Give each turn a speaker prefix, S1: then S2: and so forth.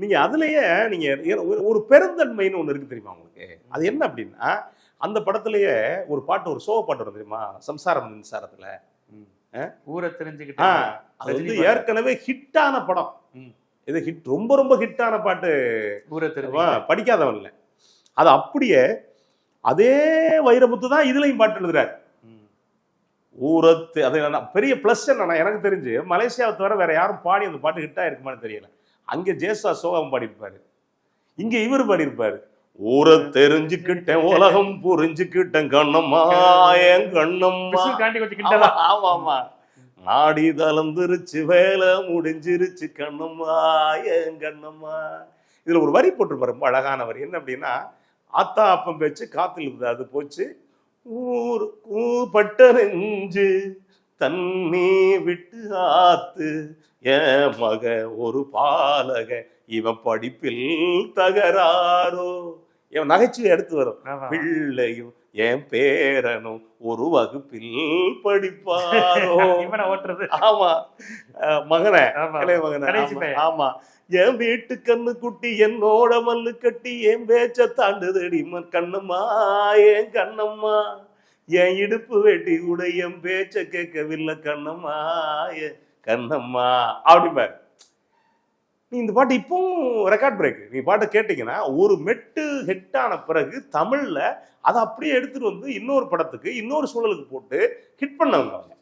S1: நீங்க அதுலயே நீங்க ஒரு- பெருந்தன்மைன்னு ஒண்ணு இருக்கு தெரியுமா உங்களுக்கு? அது என்ன அப்படின்னா அந்த படத்திலேயே ஒரு பாட்டு ஒரு சோக பாட்டு வரும் தெரியுமா? சம்சாரம் மின்சாரத்துல.
S2: ஊரை தெரிஞ்சுக்கிட்டு
S1: அது வந்து ஏற்கனவே ஹிட்டான படம். இது ஹிட் ரொம்ப ரொம்ப ஹிட்டான பாட்டு.
S2: ஊரை
S1: அவன் படிக்காதவன் இல்லை. அது அப்படியே அதே வைரமுத்து தான் இதுலயும் பாட்டு எழுதுறாரு. ஊரத்து அது என்ன- பெரிய ப்ளஸ் என்னன்னா எனக்கு தெரிஞ்சு மலேசியாவை தவிர வேற யாரும் பாடி அந்த பாட்டு ஹிட் ஆயிருக்குமான்னு தெரியல. அங்க ஜேசா சோகம் பாடியிருப்பாரு இங்க இவர் பாடியிருப்பாரு ஊரை தெரிஞ்சுக்கிட்டேன் உலகம் புரிஞ்சுக்கிட்டேன் கண்ணம்மா என் கண்ணம்மா. ஆமா ஆமா நாடி தளர்ந்துருச்சு வேலை முடிஞ்சிருச்சு கண்ணம்மா என் கண்ணம்மா. இதுல ஒரு வரி போட்டிருப்பாரு ரொம்ப அழகான வரி என்ன அப்படின்னா ஆத்தா அப்பம் பேச்சு காத்தில் அது போச்சு. ஊர் பட்ட நெஞ்சு தண்ணி விட்டு ஆத்து என் மக ஒரு பாலக இவன் படிப்பில் தகராறோ? இவன் நகைச்சுவை எடுத்து வரும். பிள்ளையும் என் பேரனும் ஒரு வகுப்பில் படிப்பாரோ?
S2: இவனை ஓட்டுறது.
S1: ஆமா. மகனே மகனே ஆமா, என் வீட்டு கண்ணு குட்டி என்னோட மல்லு கட்டி என் பேச்ச தாண்டுதடி கண்ணம்மா என் கண்ணம்மா. என் இடுப்பு வெட்டி கூட என் பேச்ச கேட்கவில்லை கண்ணம்மா கண்ணம்மா. அப்படிம்பாரு நீ இந்த பாட்டு இப்பவும் ரெக்கார்ட் பிரேக் நீ பாட்டை கேட்டீங்கன்னா ஒரு மெட்டு ஹெட்டான ஆன பிறகு தமிழ்ல அதை அப்படியே எடுத்துட்டு வந்து இன்னொரு படத்துக்கு இன்னொரு சூழலுக்கு போட்டு ஹிட் பண்ணவங்க அவங்க.